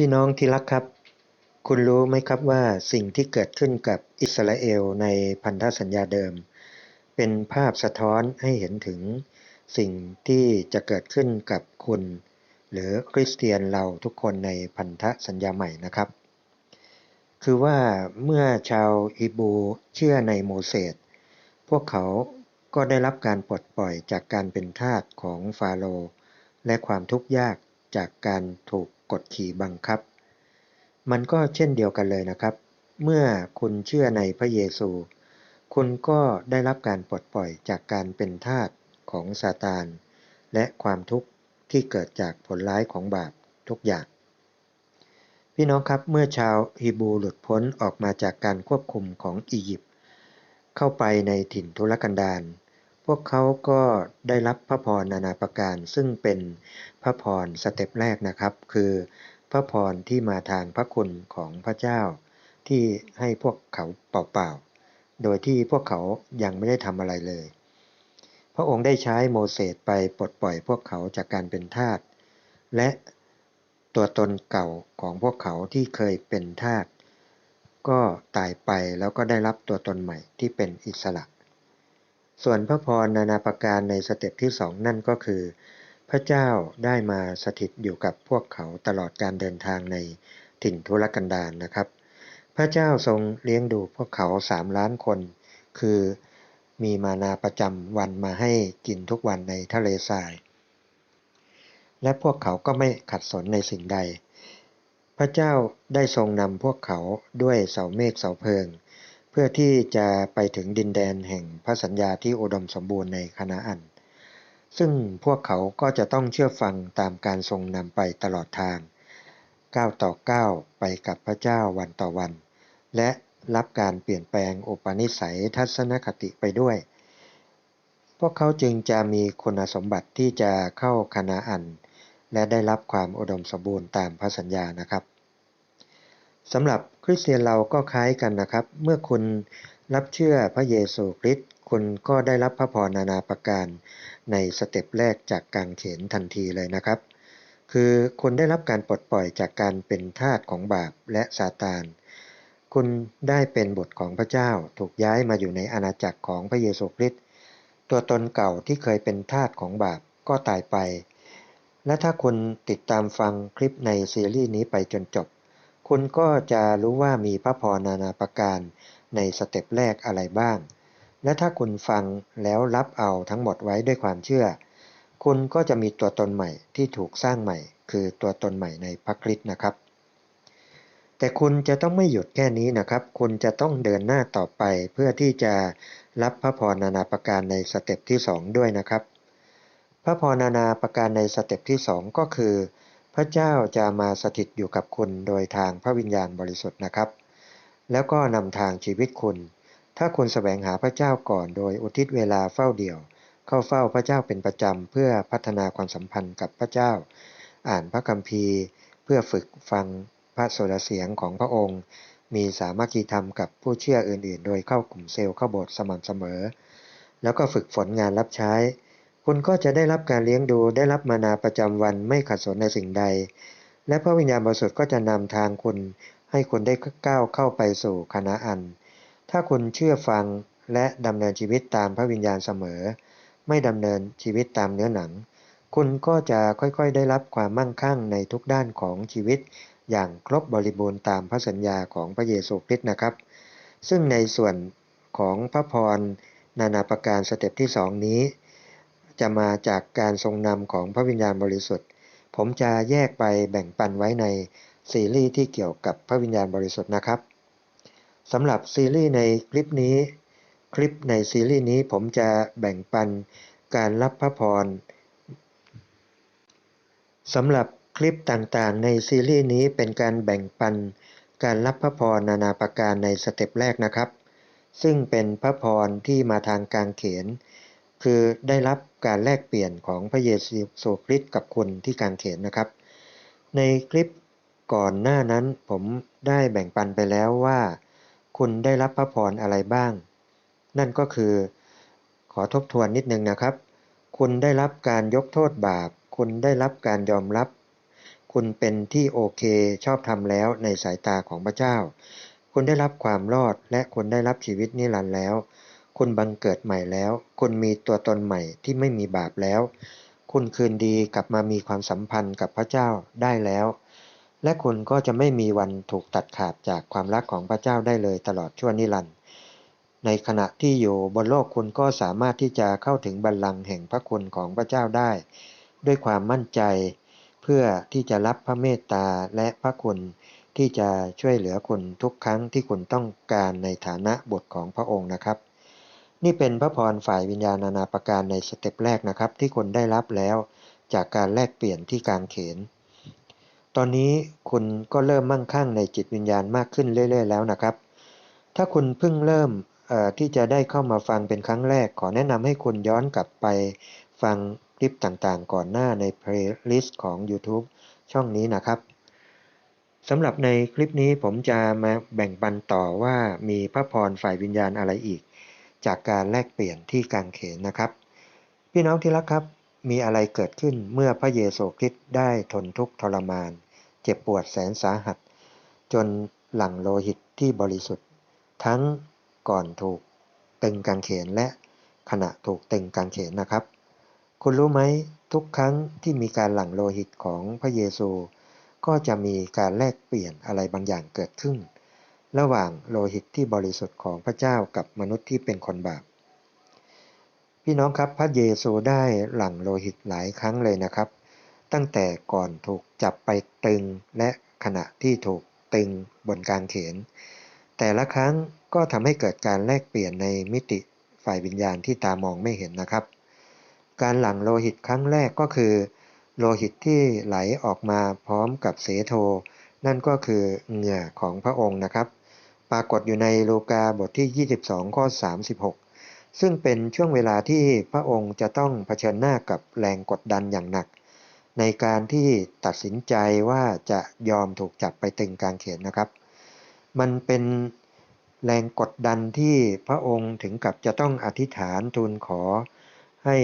พี่น้องที่รักครับ คุณรู้ไหมครับว่าสิ่งที่เกิดขึ้นกับอิสราเอลในพันธสัญญาเดิม เป็นภาพสะท้อนให้เห็นถึงสิ่งที่จะเกิดขึ้นกับคุณ หรือคริสเตียนเราทุกคนในพันธสัญญาใหม่นะครับ คือว่าเมื่อชาวฮิบูเชื่อในโมเสสพวกเขาก็ได้รับการปลดปล่อยจากการเป็นทาสของฟาโรห์และความทุกข์ยากจากการถูก กดขี่บังคับ มันก็เช่นเดียวกันเลยนะครับ เมื่อคุณเชื่อในพระเยซู คุณก็ได้รับการปลดปล่อยจากการเป็นทาสของซาตาน และความทุกข์ที่เกิดจากผลร้ายของบาปทุกอย่าง พี่น้องครับเมื่อชาวฮีบรูหลุดพ้นออกมาจากการควบคุมของอียิปต์เข้าไปในถิ่นทุรกันดาร พวกเขาก็ได้รับพระพรนานาประการ ซึ่งเป็นพระพรสเต็ปแรกนะครับ คือพระพรที่มาทางพระคุณของพระเจ้า ที่ให้พวกเขาเปล่าๆ โดยที่พวกเขายังไม่ได้ทำอะไรเลย พระองค์ได้ใช้โมเสสไปปลดปล่อยพวกเขาจากการเป็นทาสและตัวตนเก่าของพวกเขาที่เคยเป็นทาสก็ตายไปแล้วก็ได้รับตัวตนใหม่ที่เป็นอิสระ ส่วนพระพรนานาประการในสเต็ปที่สองนั่นก็คือ พระเจ้าได้มาสถิตอยู่กับพวกเขาตลอดการเดินทางในถิ่นทุรกันดารนนะครับ พระเจ้าทรงเลี้ยงดูพวกเขาสามล้านคน คือมีมานาประจำวันมาให้กินทุกวันในทะเลทราย และพวกเขาก็ไม่ขัดสนในสิ่งใด พระเจ้าได้ทรงนำพวกเขาด้วยเสาเมฆเสาเพลิง พื่อที่จะไปถึงดินแดนแห่งพระสัญญาที่อุดมสมบูรณ์ในคณะอัน ซึ่งพวกเขาก็จะต้องเชื่อฟังตามการทรงนำไปตลอดทางก้าวต่อก้าวไปกับพระเจ้าวันต่อวัน และรับการเปลี่ยนแปลงอุปนิสัยทัศนคติไปด้วย พวกเขาจึงจะมีคุณสมบัติที่จะเข้าคณะอัน และได้รับความอุดมสมบูรณ์ตามพระสัญญานะครับสำหรับ ริสเตียนเราก็คล้ายกันนะครับ เมื่อคุณรับเชื่อพระเยซูคริสต์คุณก็ได้รับพระพรนานาประการในสเต็ปแรกจากกางเขนทันทีเลยนะครับ คือคุณได้รับการปลดปล่อยจากการเป็นทาสของบาปและซาตาน คุณได้เป็นบุตรของพระเจ้าถูกย้ายมาอยู่ในอาณาจักรของพระเยซูคริสต์ตัวตนเก่าที่เคยเป็นทาสของบาปก็ตายไป และถ้าคุณติดตามฟังคลิปในซีรีส์นี้ไปจนจบ คุณก็จะรู้ว่ามีพระพรนานาประการในสเต็ปแรกอะไรบ้าง และถ้าคุณฟังแล้วรับเอาทั้งหมดไว้ด้วยความเชื่อ คุณก็จะมีตัวตนใหม่ที่ถูกสร้างใหม่ คือตัวตนใหม่ในพระคริสต์นะครับ แต่คุณจะต้องไม่หยุดแค่นี้นะครับ คุณจะต้องเดินหน้าต่อไปเพื่อที่จะรับพระพรนานาประการในสเต็ปที่ 2 ด้วยนะครับ พระพรนานาประการในสเต็ปที่ 2 ก็คือ ระเจ้าจะมาสถิตอยู่กับคุณโดยทางพระวิญญาณบริสุทธิ์นะครับ แล้วก็นำทางชีวิตคุณ ถ้าคุณแสวงหาพระเจ้าก่อนโดยอุทิศเวลาเฝ้าเดี่ยว เข้าเฝ้าพระเจ้าเป็นประจำเพื่อพัฒนาความสัมพันธ์กับพระเจ้า อ่านพระคัมภีร์ เพื่อฝึกฟังพระโสดเสียงของพระองค์ มีสามัคคีธรรมกับผู้เชื่ออื่นๆ โดยเข้ากลุ่มเซลล์เข้าโบสถ์สม่ำเสมอ แล้วก็ฝึกฝนงานรับใช้ คุณก็จะได้รับการเลี้ยงดูได้รับมานาประจำวันไม่ขัดสนในสิ่งใด และพระวิญญาณบริสุทธิ์ก็จะนำทางคุณให้คุณได้ก้าวเข้าไปสู่คณะอัน ถ้าคุณเชื่อฟังและดำเนินชีวิตตามพระวิญญาณเสมอ ไม่ดำเนินชีวิตตามเนื้อหนัง คุณก็จะค่อยๆได้รับความมั่งคั่งในทุกด้านของชีวิต อย่างครบบริบูรณ์ตามพระสัญญาของพระเยซูคริสต์นะครับ ซึ่งในส่วนของพระพรนานาประการสเต็ปที่สองนี้ จะมาจากการทรงนำของพระวิญญาณบริสุทธิ์ ผมจะแยกไปแบ่งปันไว้ในซีรีส์ที่เกี่ยวกับพระวิญญาณบริสุทธิ์นะครับสำหรับซีรีส์ในคลิปนี้ คลิปในซีรีส์นี้ผมจะแบ่งปันการรับพระพรสำหรับคลิปต่างๆ ในซีรีส์นี้เป็นการแบ่งปันการรับพระพรนานาประการในสเต็ปแรกนะครับ ซึ่งเป็นพระพรที่มาทางการเขียนคือได้รับ การแลกเปลี่ยนของพระเยซูคริสต์กับคนที่กางเขนนะครับ ในคลิปก่อนหน้านั้นผมได้แบ่งปันไปแล้วว่า คุณได้รับพระพรอะไรบ้าง นั่นก็คือขอทบทวนนิดนึงนะครับ คุณได้รับการยกโทษบาป คุณได้รับการยอมรับ คุณเป็นที่โอเคชอบธรรมแล้วในสายตาของพระเจ้า คุณได้รับความรอดและคุณได้รับชีวิตนิรันดร์แล้ว คุณบังเกิดใหม่แล้ว คุณมีตัวตนใหม่ที่ไม่มีบาปแล้ว คุณคืนดีกลับมามีความสัมพันธ์กับพระเจ้าได้แล้ว และคุณก็จะไม่มีวันถูกตัดขาดจากความรักของพระเจ้าได้เลยตลอดชั่วนิรันดร์ในขณะที่อยู่บนโลกคุณก็สามารถที่จะเข้าถึงบัลลังก์แห่งพระคุณของพระเจ้าได้ ด้วยความมั่นใจ เพื่อที่จะรับพระเมตตาและพระคุณที่จะช่วยเหลือคุณทุกครั้งที่คุณต้องการในฐานะบทของพระองค์นะครับ นี่เป็นพระพรฝ่ายวิญญาณนานาประการในสเต็ปแรกนะครับ ที่คุณได้รับแล้วจากการแลกเปลี่ยนที่กลางเขน ตอนนี้คุณก็เริ่มมั่งคั่งในจิตวิญญาณมากขึ้นเรื่อยๆแล้วนะครับ ถ้าคุณเพิ่งเริ่มที่จะได้เข้ามาฟังเป็นครั้งแรก ขอแนะนำให้คุณย้อนกลับไปฟังคลิปต่างๆ ก่อนหน้าใน playlist ของ YouTube ช่องนี้นะครับสำหรับในคลิปนี้ผมจะมาแบ่งปันต่อว่ามีพระพรฝ่ายวิญญาณอะไรอีก จากการแลกเปลี่ยนที่กางเขนนะครับ พี่น้องที่รักครับ มีอะไรเกิดขึ้นเมื่อพระเยซูคริสต์ได้ทนทุกข์ทรมาน เจ็บปวดแสนสาหัส จนหลั่งโลหิตที่บริสุทธิ์ ทั้งก่อนถูกตึงกางเขนและขณะถูกตึงกางเขนนะครับ คุณรู้ไหมทุกครั้งที่มีการหลั่งโลหิตของพระเยซู ก็จะมีการแลกเปลี่ยนอะไรบางอย่างเกิดขึ้น ระหว่างโลหิตที่บริสุทธิ์ของพระเจ้ากับมนุษย์ที่เป็นคนบาป พี่น้องครับพระเยซูได้หลั่งโลหิตหลายครั้งเลยนะครับ ตั้งแต่ก่อนถูกจับไปตึงและขณะที่ถูกตึงบนกางเขน แต่ละครั้งก็ทำให้เกิดการแลกเปลี่ยนในมิติฝ่ายวิญญาณที่ตามองไม่เห็นนะครับ การหลั่งโลหิตครั้งแรกก็คือ โลหิตที่ไหลออกมาพร้อมกับเสโท นั่นก็คือเหงื่อของพระองค์นะครับ ปรากฏอยู่ในโลกาบทที่ 22 ข้อ 36 ซึ่งเป็นช่วงเวลาที่พระองค์จะต้องเผชิญหน้ากับแรงกดดันอย่างหนัก ในการที่ตัดสินใจว่าจะยอมถูกจับไปตึงกางเขนนะครับ มันเป็นแรงกดดันที่พระองค์ถึงกับจะต้องอธิษฐานทูลขอให้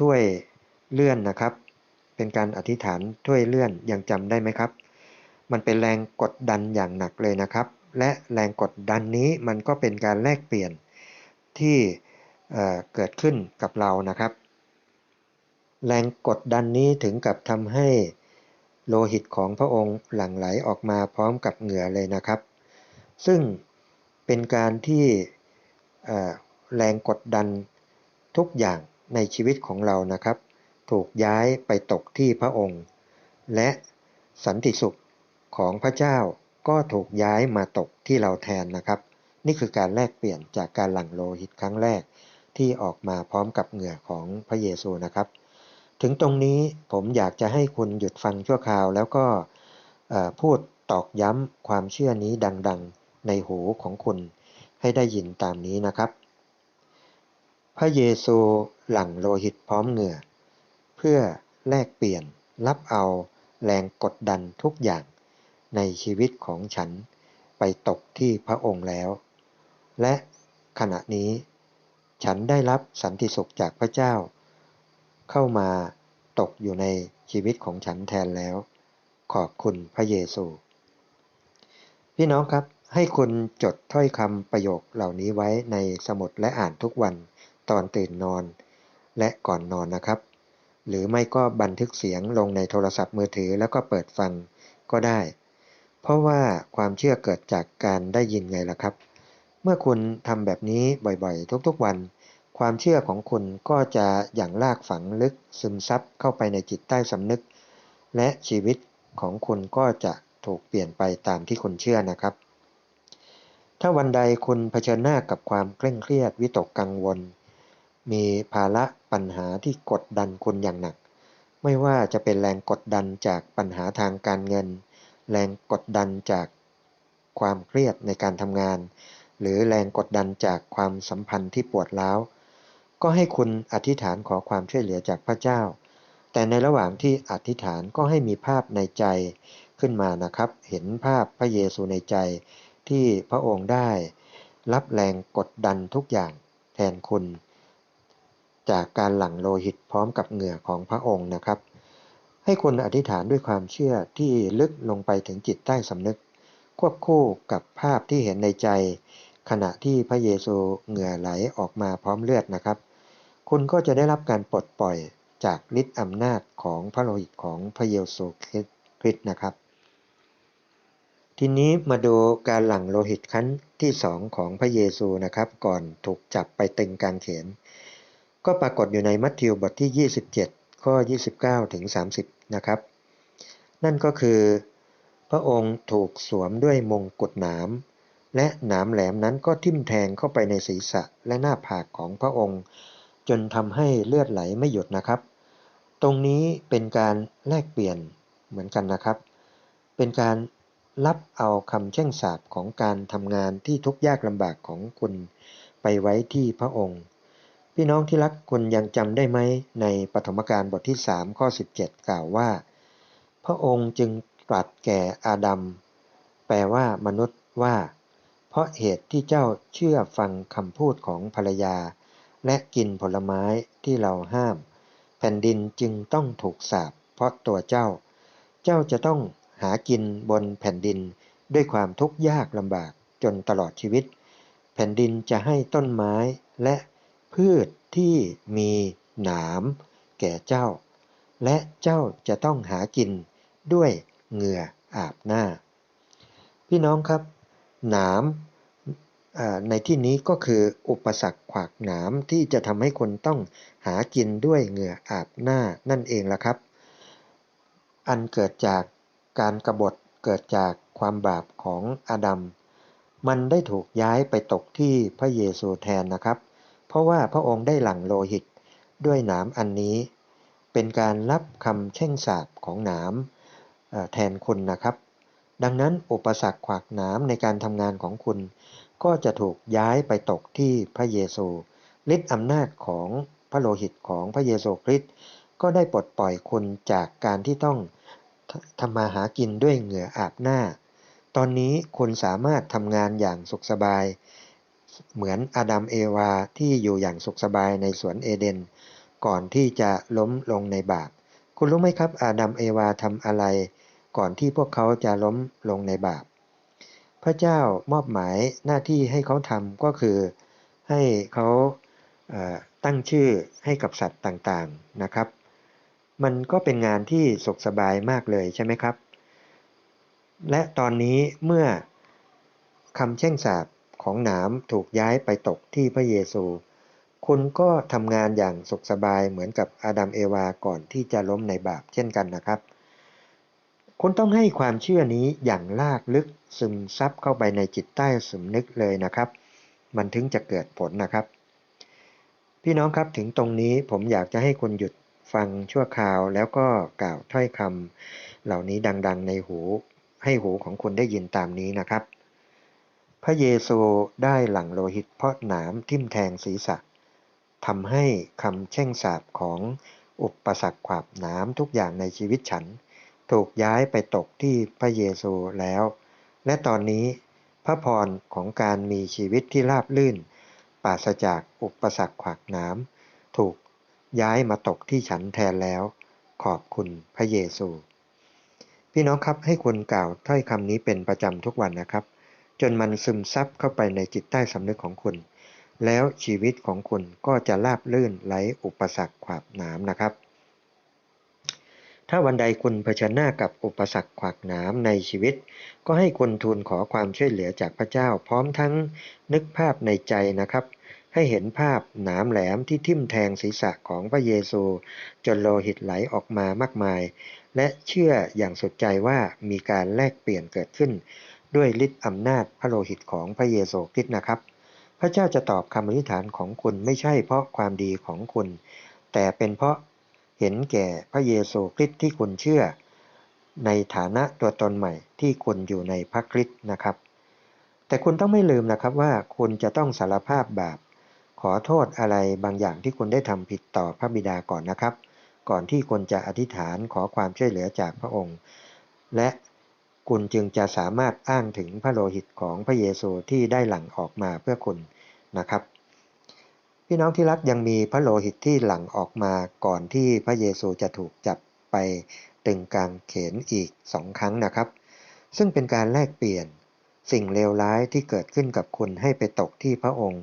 ถ้วยเลื่อนนะครับ เป็นการอธิษฐานถ้วยเลื่อนยังจำได้ไหมครับ มันเป็นแรงกดดันอย่างหนักเลยนะครับ และแรงกดดันนี้มันก็เป็นการแลกเปลี่ยนที่เเกิดขึ้นกับเรานะครับ แรงกดดันนี้ถึงกับทำให้โลหิตของพระองค์หลั่งไหลออกมาพร้อมกับเหงื่อเลยนะครับ ซึ่งเป็นการที่แรงกดดันทุกอย่างในชีวิตของเรานะครับ ถูกย้ายไปตกที่พระองค์ และสันติสุขของพระเจ้า ก็ถูกย้ายมาตกที่เราแทนนะครับ นี่คือการแลกเปลี่ยนจากการหลั่งโลหิตครั้งแรก ที่ออกมาพร้อมกับเหงื่อของพระเยซูนะครับ ถึงตรงนี้ผมอยากจะให้คุณหยุดฟังชั่วคราว แล้วก็พูดตอกย้ำความเชื่อนี้ดังๆ ในหูของคุณให้ได้ยินตามนี้นะครับ พระเยซูหลั่งโลหิตพร้อมเหงื่อ เพื่อแลกเปลี่ยนรับเอาแรงกดดันทุกอย่าง ในชีวิตของฉันไปตกที่พระองค์แล้ว และขณะนี้ ฉันได้รับสันติสุขจากพระเจ้า เข้ามาตกอยู่ในชีวิตของฉันแทนแล้ว ขอบคุณพระเยซู พี่น้องครับให้คุณจดถ้อยคำประโยคเหล่านี้ไว้ในสมุดและอ่านทุกวันตอนตื่นนอนและก่อนนอนนะครับ หรือไม่ก็บันทึกเสียงลงในโทรศัพท์มือถือแล้วก็เปิดฟังก็ได้ เพราะว่าความเชื่อเกิดจากการได้ยินไงล่ะครับ เมื่อคุณทำแบบนี้บ่อยๆ ทุกๆวัน ความเชื่อของคุณก็จะอย่างลากฝังลึกซึมซับเข้าไปในจิตใต้สำนึก และชีวิตของคุณก็จะถูกเปลี่ยนไปตามที่คุณเชื่อนะครับ ถ้าวันใดคุณเผชิญหน้ากับความเคร่งเครียดวิตกกังวล มีภาระปัญหาที่กดดันคุณอย่างหนัก ไม่ว่าจะเป็นแรงกดดันจากปัญหาทางการเงิน แรงกดดันจากความเครียดในการทำงาน หรือแรงกดดันจากความสัมพันธ์ที่ปวดร้าว ก็ให้คุณอธิษฐานขอความช่วยเหลือจากพระเจ้า แต่ในระหว่างที่อธิษฐานก็ให้มีภาพในใจขึ้นมานะครับ เห็นภาพพระเยซูในใจที่พระองค์ได้ รับแรงกดดันทุกอย่างแทนคุณ จากการหลั่งโลหิตพร้อมกับเหงื่อของพระองค์นะครับ ให้คุณอธิษฐานด้วยความเชื่อที่ลึกลงไปถึงจิตใต้สำนึก ควบคู่กับภาพที่เห็นในใจ ขณะที่พระเยซูเหงื่อไหลออกมาพร้อมเลือดนะครับ คุณก็จะได้รับการปลดปล่อยจากฤทธิ์อำนาจของพระโลหิตของพระเยซูคริสต์นะครับ ทีนี้มาดูการหลั่งโลหิตครั้งที่สองของพระเยซูนะครับ ก่อนถูกจับไปตึงกางเขน ก็ปรากฏอยู่ในมัทธิวบทที่ 27 ข้อ 29ถึง30 นะครับ นั่นก็คือ พระองค์ถูกสวมด้วยมงกุฎหนามและหนามแหลมนั้นก็ทิ่มแทงเข้าไปในศีรษะและหน้าผากของพระองค์ จนทำให้เลือดไหลไม่หยุดนะครับ ตรงนี้เป็นการแลกเปลี่ยนเหมือนกันนะครับ เป็นการรับเอาคำแช่งสาปของการทำงานที่ทุกข์ยากลำบากของคุณไปไว้ที่พระองค์ พี่น้องที่รักคุณยังจำได้ไหมในปฐมกาลบทที่ 3 ข้อ 17 กล่าวว่า พระองค์จึงตรัสแก่อาดัมแปลว่ามนุษย์ว่า เพราะเหตุที่เจ้าเชื่อฟังคำพูดของภรรยา และกินผลไม้ที่เราห้าม แผ่นดินจึงต้องถูกสาปเพราะตัวเจ้า เจ้าจะต้องหากินบนแผ่นดินด้วยความทุกข์ยากลำบากจนตลอดชีวิต แผ่นดินจะให้ต้นไม้และ พืชที่มีหนามแก่เจ้า และเจ้าจะต้องหากินด้วยเหงื่ออาบหน้า พี่น้องครับ หนามในที่นี้ก็คืออุปสรรคขวากหนามที่จะทำให้คนต้องหากินด้วยเหงื่ออาบหน้านั่นเองละครับ อันเกิดจากการกรบฏเกิดจากความบาปของอาดัมมันได้ถูกย้ายไปตกที่พระเยซูแทนนะครับ เพราะว่าพระองค์ได้หลั่งโลหิตด้วยหนามอันนี้ เป็นการรับคำแช่งสาปของหนามแทนคุณนะครับ ดังนั้นอุปสรรคขวากหนามในการทำงานของคุณ ก็จะถูกย้ายไปตกที่พระเยซูฤทธิ์อำนาจของพระโลหิตของพระเยซูคริสต์ก็ได้ปลดปล่อยคุณจากการที่ต้องทำมาหากินด้วยเหงื่ออาบหน้า ตอนนี้คุณสามารถทำงานอย่างสุขสบาย เหมือนอาดัมเอวาที่อยู่อย่างสุขสบายในสวนเอเดน ก่อนที่จะล้มลงในบาป คุณรู้ไหมครับ อาดัมเอวาทำอะไร ก่อนที่พวกเขาจะล้มลงในบาป พระเจ้ามอบหมายหน้าที่ให้เขาทำก็คือให้เขาตั้งชื่อให้กับสัตว์ต่างๆนะครับ มันก็เป็นงานที่สุขสบายมากเลยใช่ไหมครับ และตอนนี้เมื่อคำแช่งสาป ของหนามถูกย้ายไปตกที่พระเยซู คุณก็ทำงานอย่างสุขสบายเหมือนกับอาดัมเอวาก่อนที่จะล้มในบาปเช่นกันนะครับ คุณต้องให้ความเชื่อนี้อย่างลากลึกซึมซับเข้าไปในจิตใต้สำนึกเลยนะครับ มันถึงจะเกิดผลนะครับ พี่น้องครับถึงตรงนี้ผมอยากจะให้คุณหยุดฟังชั่วคราวแล้วก็กล่าวถ้อยคำเหล่านี้ดัง ๆ ในหู ให้หูของคุณได้ยินตามนี้นะครับ ระเยซูได้หลั่งโลหิตเพราะหนามทิ่มแทงศีรษะทำให้คำแช่งสาบของอุปสรรคขวาบน้ำทุกอย่างในชีวิตฉัน ถูกย้ายไปตกที่พระเยซูแล้ว และตอนนี้พระพรของการมีชีวิตที่ราบลื่น ปราศจากอุปสรรคขวากน้ำถูกย้ายมาตกที่ฉันแทนแล้ว ขอบคุณพระเยซู พี่น้องครับให้คุณกล่าวถ้อยคำนี้เป็นประจำทุกวันนะครับ จนมันซึมซับเข้าไปในจิตใต้สำนึกของคุณ แล้วชีวิตของคุณก็จะราบลื่นไร้อุปสรรคขวากหนามนะครับ ถ้าวันใดคุณเผชิญหน้ากับอุปสรรคขวากหนามในชีวิต ก็ให้คุณทูลขอความช่วยเหลือจากพระเจ้า พร้อมทั้งนึกภาพในใจนะครับให้เห็นภาพหนามแหลมที่ทิ่มแทงศีรษะของพระเยซู จนโลหิตไหลออกมามากมาย และเชื่ออย่างสุดใจว่ามีการแลกเปลี่ยนเกิดขึ้น ด้วยฤทธิ์อำนาจพระโลหิตของพระเยโซคริสต์นะครับ พระเจ้าจะตอบคำอธิษฐานของคุณไม่ใช่เพราะความดีของคุณ แต่เป็นเพราะเห็นแก่พระเยซูคริสต์ที่คุณเชื่อ ในฐานะตัวตนใหม่ที่คุณอยู่ในพระคริสต์นะครับ แต่คุณต้องไม่ลืมนะครับว่าคุณจะต้องสารภาพบาป ขอโทษอะไรบางอย่างที่คุณได้ทำผิดต่อพระบิดาก่อนนะครับ ก่อนที่คุณจะอธิษฐานขอความช่วยเหลือจากพระองค์ และ คุณจึงจะสามารถอ้างถึงพระโลหิตของพระเยซูที่ได้หลั่งออกมาเพื่อคุณนะครับ พี่น้องที่รักยังมีพระโลหิตที่หลั่งออกมาก่อนที่พระเยซูจะถูกจับไปตึงกางเขนอีกสองครั้งนะครับ ซึ่งเป็นการแลกเปลี่ยนสิ่งเลวร้ายที่เกิดขึ้นกับคุณให้ไปตกที่พระองค์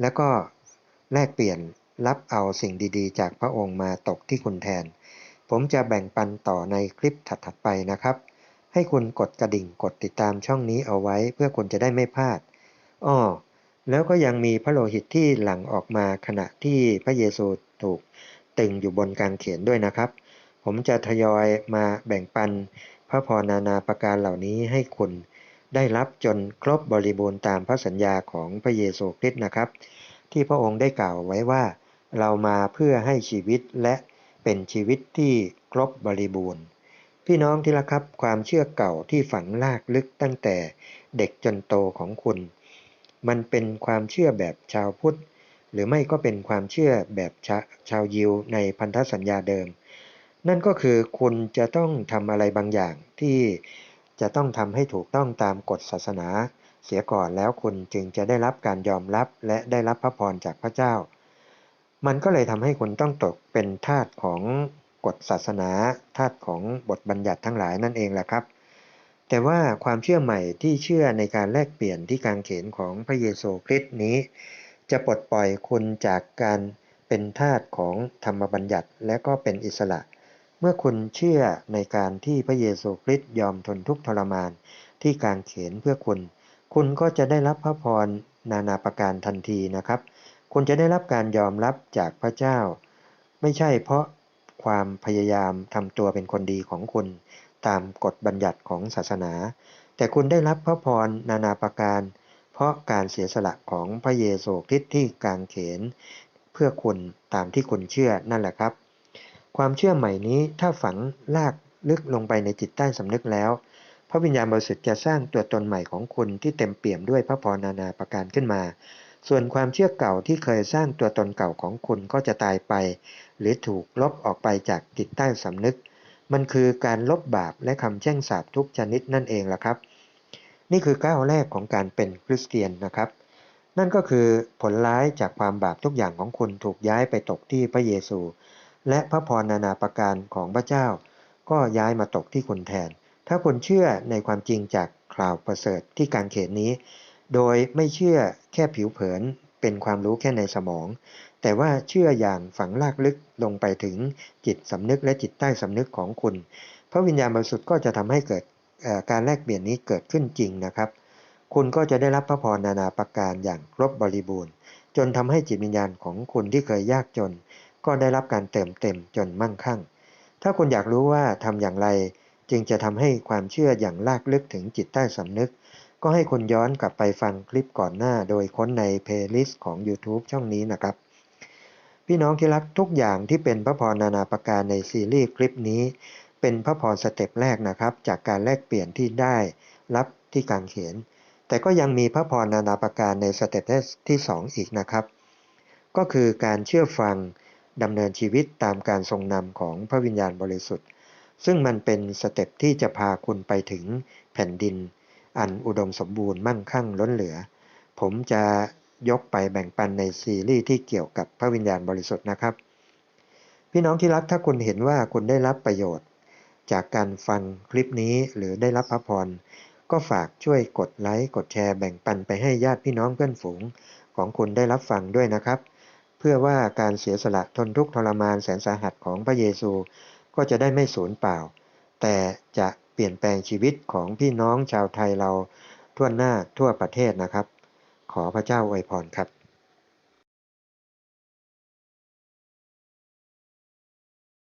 แล้วก็แลกเปลี่ยนรับเอาสิ่งดีๆ จากพระองค์มาตกที่คุณแทน ผมจะแบ่งปันต่อในคลิปถัดๆไปนะครับ ให้คุณกดกระดิ่งกดติดตามช่องนี้เอาไว้เพื่อคุณจะได้ไม่พลาดอ้อแล้วก็ยังมีพระโลหิตที่หลั่งออกมาขณะที่พระเยซูถูกตึงอยู่บนกางเขนด้วยนะครับ ผมจะทยอยมาแบ่งปันพระพรนานาประการเหล่านี้ให้คุณได้รับจนครบบริบูรณ์ตามพระสัญญาของพระเยซูคริสต์นะครับ ที่พระองค์ได้กล่าวไว้ว่า เรามาเพื่อให้ชีวิตและเป็นชีวิตที่ครบบริบูรณ์ พี่น้องที่รักครับ ความเชื่อเก่าที่ฝังลากลึกตั้งแต่เด็กจนโตของคุณ มันเป็นความเชื่อแบบชาวพุทธ หรือไม่ก็เป็นความเชื่อแบบชาชาวยิวในพันธสัญญาเดิม นั่นก็คือคุณจะต้องทำอะไรบางอย่างที่จะต้องทำให้ถูกต้องตามกฎศาสนา เสียก่อนแล้วคุณจึงจะได้รับการยอมรับและได้รับพระพรจากพระเจ้า มันก็เลยทำให้คุณต้องตกเป็นทาสของ กฎศาสนาทาสของบทบัญญัติทั้งหลายนั่นเองแหละครับ แต่ว่าความเชื่อใหม่ที่เชื่อในการแลกเปลี่ยนที่กางเขนของพระเยซูคริสต์นี้ จะปลดปล่อยคุณจากการเป็นทาสของธรรมบัญญัติและก็เป็นอิสระ เมื่อคุณเชื่อในการที่พระเยซูคริสต์ยอมทนทุกข์ทรมานที่กางเขนเพื่อคุณ คุณก็จะได้รับพระพรนานาประการทันทีนะครับ คุณจะได้รับการยอมรับจากพระเจ้า ไม่ใช่เพราะ ความพยายามทำตัวเป็นคนดีของคุณตามกฎบัญญัติของศาสนา แต่คุณได้รับพระพรนานาประการ เพราะการเสียสละของพระเยซูคริสต์ที่กางเขน เพื่อคุณตามที่คุณเชื่อนั่นแหละครับ ความเชื่อใหม่นี้ถ้าฝังลากลึกลงไปในจิตใต้สำนึกแล้ว พระวิญญาณบริสุทธิ์จะสร้างตัวตนใหม่ของคุณที่เต็มเปี่ยมด้วยพระพรนานาประการขึ้นมา ส่วนความเชื่อเก่าที่เคยสร้างตัวตนเก่าของคุณก็จะตายไป หรือถูกลบออกไปจากจิตใต้สำนึก มันคือการลบบาปและคำแช่งสาปทุกชนิดนั่นเองล่ะครับ นี่คือก้าวแรกของการเป็นคริสเตียนนะครับ นั่นก็คือผลร้ายจากความบาปทุกอย่างของคุณถูกย้ายไปตกที่พระเยซู และพระพรนานาประการของพระเจ้า ก็ย้ายมาตกที่คุณแทน ถ้าคุณเชื่อในความจริงจากข่าวประเสริฐที่การเขนนี้ โดยไม่เชื่อแค่ผิวเผินเป็นความรู้แค่ในสมอง แต่ว่าเชื่ออย่างฝังลากลึกลงไปถึงจิตสำนึกและจิตใต้สำนึกของคุณพระวิญญาณบริสุทธิ์ก็จะทำให้เกิดการแลกเปลี่ยนนี้เกิดขึ้นจริงนะครับ คุณก็จะได้รับพระพรนานาประการอย่างครบบริบูรณ์ จนทำให้จิตวิญญาณของคุณที่เคยยากจน ก็ได้รับการเติมเต็มจนมั่งคั่ง ถ้าคุณอยากรู้ว่าทำอย่างไร จึงจะทำให้ความเชื่ออย่างลากลึกถึงจิตใต้สำนึก ก็ให้คุณย้อนกลับไปฟังคลิปก่อนหน้าโดยค้นในเพลย์ลิสต์ของ YouTube ช่องนี้นะครับ พี่น้องที่รักทุกอย่างที่เป็นพระพรนานาประการในซีรีส์คลิปนี้ เป็นพระพรสเต็ปแรกนะครับ จากการแลกเปลี่ยนที่ได้รับที่กางเขนแต่ก็ยังมีพระพรนานาประการในสเต็ปที่ 2 อีกนะครับ ก็คือการเชื่อฟังดำเนินชีวิตตามการทรงนำของพระวิญญาณบริสุทธิ์ ซึ่งมันเป็นสเต็ปที่จะพาคุณไปถึงแผ่นดิน อันอุดมสมบูรณ์มั่งคั่งล้นเหลือ ผมจะยกไปแบ่งปันในซีรีส์ที่เกี่ยวกับพระวิญญาณบริสุทธิ์นะครับ พี่น้องที่รักถ้าคุณเห็นว่าคุณได้รับประโยชน์ จากการฟังคลิปนี้หรือได้รับพระพรก็ฝากช่วยกดไลค์กดแชร์แบ่งปันไปให้ญาติพี่น้องเพื่อนฝูงของคุณได้รับฟังด้วยนะครับ เพื่อว่าการเสียสละทนทุกข์ทรมานแสนสาหัสของพระเยซู ก็จะได้ไม่สูญเปล่า แต่จะ เปลี่ยนแปลงชีวิตของพี่น้องชาวไทยเราทั่วหน้าทั่วประเทศนะครับ ขอพระเจ้าอวยพรครับ